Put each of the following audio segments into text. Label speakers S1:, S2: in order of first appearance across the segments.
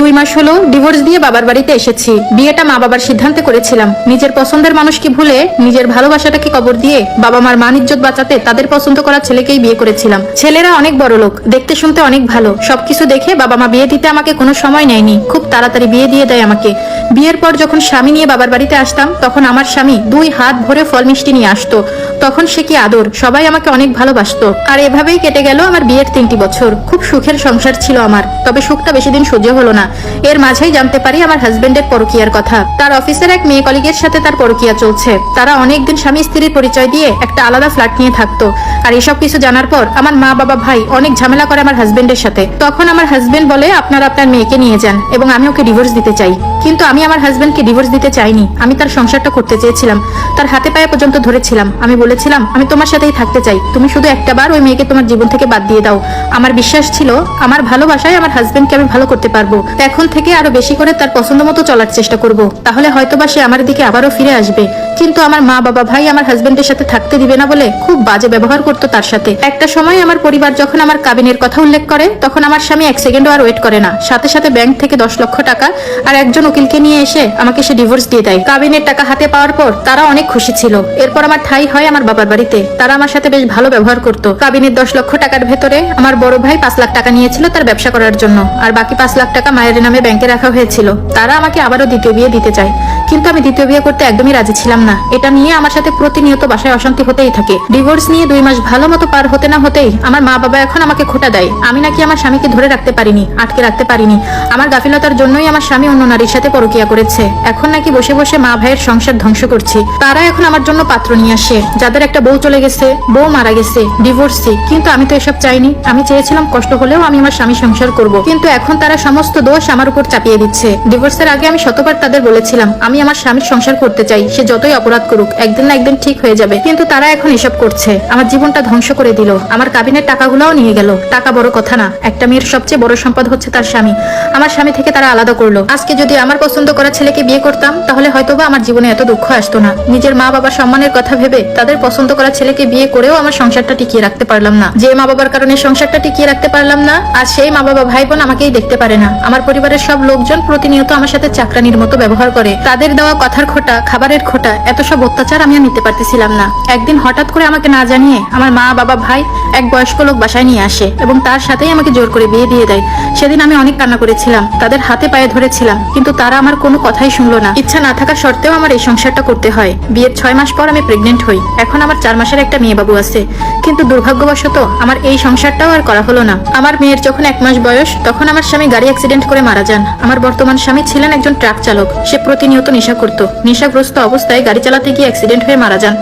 S1: দুই মাস হলো ডিভোর্স দিয়ে বাবার বাড়িতে এসেছি। বিয়েটা মা বাবার সিদ্ধান্তে করেছিলাম। নিজের পছন্দের মানুষকে ভুলে নিজের ভালোবাসাটাকে কবর দিয়ে বাবা মার মান ইজ্জত বাঁচাতে তাদের পছন্দ করা ছেলেকেই বিয়ে করেছিলাম। ছেলেরা অনেক বড় লোক, দেখতে শুনতে অনেক ভালো। সবকিছু দেখে বাবা মা বিয়ে দিতে আমাকে কোনো সময় নেয়নি। খুব তাড়াতাড়ি বিয়ে দিয়ে দেয় আমাকে। বিয়ের পর যখন স্বামী নিয়ে বাবার বাড়িতে আসতাম, তখন আমার স্বামী দুই হাত ভরে ফল মিষ্টি নিয়ে আসতো। তখন সে কি আদর? সবাই আমাকে অনেক ভালোবাসতো। আর এভাবেই কেটে গেল আমার বিয়ের তিনটি বছর। খুব সুখের সংসার ছিল আমার। তবে সুখটা বেশি দিন সহ্য হলো না। এর মাঝেই জানতে পারি আমার হাজবেন্ডের পরকিয়ার কথা। তার অফিসের এক মেয়ে কলিগের সাথে তার পরকিয়া চলছে। তারা অনেকদিন স্বামী স্ত্রীর পরিচয় দিয়ে একটা আলাদা ফ্ল্যাট নিয়ে থাকতো। আর এসব কিছু জানার পর আমার মা বাবা ভাই অনেক ঝামেলা করে আমার হাজবেন্ডের সাথে। তখন আমার হাজবেন্ড বলে, আপনারা আপনার মেয়েকে নিয়ে যান এবং আমি ওকে ডিভোর্স দিতে চাই। কিন্তু আমি আমার হাজবেন্ডকে ডিভোর্স দিতে চাইনি। আমি তার সংসারটা করতে চেয়েছিলাম। তার হাতে পায়ে পর্যন্ত ধরেছিলাম। আমি বলেছিলাম, আমি তোমার সাথেই থাকতে চাই। তুমি শুধু একটা বার ওই মেয়েকে তোমার জীবন থেকে বাদ দিয়ে দাও। আমার বিশ্বাস ছিল, আমার ভালোবাসায় আমার হাজবেন্ডকে আমি ভালো করতে পারব। এখন থেকে আরও বেশি করে তার পছন্দ মতো চলার চেষ্টা করব। তাহলে হয়তোবা সে আমার দিকে আবারও ফিরে আসবে। কিন্তু আমার মা বাবা ভাই আমার হাজবেন্ডের সাথে থাকতে দিবে না বলে খুব বাজে ব্যবহার করতো তার সাথে। একটা সময় আমার পরিবার যখন আমার কাবিনের কথা উল্লেখ করে, তখন আমার স্বামী এক সেকেন্ডও আর ওয়েট করে না। সাথে সাথে ব্যাংক থেকে দশ লক্ষ টাকা আর একজন উকিলকে নিয়ে এসে আমাকে সে ডিভোর্স দিয়ে দেয়। কাবিনের টাকা হাতে পাওয়ার পর তারা অনেক খুশি ছিল। এরপর আমার ঠাই হয় আমার বাবার বাড়িতে। তারা আমার সাথে বেশ ভালো ব্যবহার করতো। কাবিনের দশ লক্ষ টাকার ভেতরে আমার বড় ভাই পাঁচ লাখ টাকা নিয়েছিল তার ব্যবসা করার জন্য। আর বাকি পাঁচ লাখ টাকা মায়ের নামে ব্যাংকে রাখা হয়েছিল। তারা আমাকে আবারও দ্বিতীয় বিয়ে দিতে চায়। কিন্তু আমি দ্বিতীয় বিয়ে করতে একদমই রাজি ছিলাম না। এটা নিয়ে আমার সাথে প্রতিনিয়ত বাসায় অশান্তি হতেই থাকে। ডিভোর্স নিয়ে দুই মাস ভালো মতো পার হতে না হতেই আমার মা বাবা এখন আমাকে খোটা দেয়। আমি নাকি আমার স্বামীকে ধরে রাখতে পারিনি, আটকে রাখতে পারিনি। আমার গাফিলতার জন্যই আমার স্বামী অন্য নারীর সাথে পরকিয়া করেছে। এখন নাকি বসে বসে মা ভাইয়ের সংসার ধ্বংস করছি। তারা এখন আমার জন্য পাত্র নিয়ে আসে। যাদের একটা বউ চলে গেছে, বউ মারা গেছে, ডিভোর্সি। কিন্তু আমি তো এসব চাইনি। আমি চেয়েছিলাম কষ্ট হলেও আমি আমার স্বামী সংসার করব। কিন্তু এখন তারা সমস্ত দোষ আমার উপর চাপিয়ে দিচ্ছে। ডিভোর্সের আগে আমি শতবার তাদের বলেছিলাম, আমি আমার স্বামীর সংসার করতে চাই, সে যতই অপরাধ করুক, একদিন না একদিন ঠিক হয়ে যাবে। কিন্তু তারা এখন এসব করছে। আমার জীবনটা ধ্বংস করে দিল। আমার কাবিনের টাকাগুলোও নিয়ে গেল। টাকা বড় কথা না। একটা মেয়ের সবচেয়ে বড় সম্পদ হচ্ছে তার স্বামী। আমার স্বামী থেকে তারা আলাদা করল। আজকে যদি আমার পছন্দ করা ছেলেকে বিয়ে করতাম, তাহলে হয়তোবা আমার জীবনে এত দুঃখ আসতো না। নিজের মা বাবার সম্মানের কথা ভেবে তাদের পছন্দ করা ছেলেকে বিয়ে করেও আমার সংসারটা টিকিয়ে রাখতে পারলাম না। যে মা বাবার কারণে সংসারটা টিকিয়ে রাখতে পারলাম না, আর সেই মা বাবা ভাই বোন আমাকেই দেখতে পারে না। আমার পরিবারের সব লোকজন প্রতিনিয়ত আমার সাথে চাকরানির মতো ব্যবহার করে। তাদের দেওয়া কথার খোটা, খাবারের খোটা, এত সব অত্যাচার আমি নিতে পারতেছিলাম না। একদিন হঠাৎ করে আমাকে না জানিয়ে আমার মা, বাবা, ভাই এক বয়স্ক লোক বাসায় নিয়ে আসে এবং তার সাথেই আমাকে জোর করে বিয়ে দিয়ে দেয়। সেদিন আমি অনেক কান্না করেছিলাম, তাদের হাতে পায়ে ধরেছিলাম, কিন্তু তারা আমার কোনো কথাই শুনলো না। ইচ্ছা না থাকা সত্ত্বেও আমার এই সংসারটা করতে হয়। বিয়ের ছয় মাস পর আমি প্রেগনেন্ট হই। এখন আমার চার মাসের একটা মেয়ে বাবু আছে। কিন্তু দুর্ভাগ্যবশত আমার এই সংসারটাও আর করা হলো না। আমার মেয়ের যখন এক মাস বয়স, তখন আমার স্বামী গাড়ি অ্যাক্সিডেন্ট করে মারা যান। আমার বর্তমান স্বামী ছিলেন একজন ট্রাক চালক। সে প্রতিনিয়ত নেশা করত। নেশাগ্রস্ত অবস্থায় গাড়ি চালাতে গিয়ে অ্যাক্সিডেন্ট হয়ে মারা যান।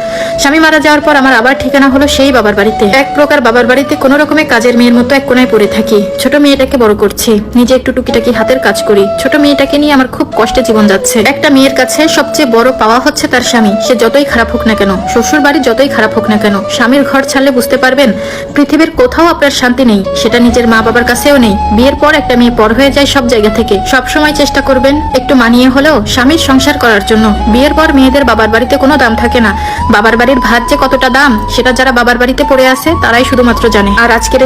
S1: স্বামী মারা যাওয়ার পর আমার আবার ঠিকানা হলো সেই বাবার বাড়িতে। এক প্রকার বাবার বাড়িতে কোনো রকমের কাজের মেয়ের মতো এক কোনায় পড়ে থাকি। ছোট মেয়েটাকে বড় করছি। নিজে একটু টুকিটাকি হাতের কাজ করি। ছোট মেয়েটাকে নিয়ে আমার খুব কষ্টে জীবন যাচ্ছে। একটা মেয়ের কাছে সবচেয়ে বড় পাওয়া হচ্ছে তার স্বামী। সে যতই খারাপ হোক না কেন শ্বশুর বাড়ি যতই খারাপ হোক না কেন, স্বামীর ঘর ছাড়লে বুঝতে পারবেন, পৃথিবীর কোথাও আপনার শান্তি নেই। সেটা নিজের মা বাবার কাছেও নেই। বিয়ের পর একটা মেয়ে পর হয়ে যায় সব জায়গা থেকে। সব সময় চেষ্টা করবেন, একটু মানিয়ে হলেও স্বামীর সংসার করার জন্য। বিয়ের পর মেয়েদের বাবার বাড়িতে কোনো দাম থাকে না। বাবার বাড়ির ভাত যে কতটা দাম, সেটা যারা বাবার বাড়িতে পড়ে আছে, তারাই শুধুমাত্র জানে। আর আজকের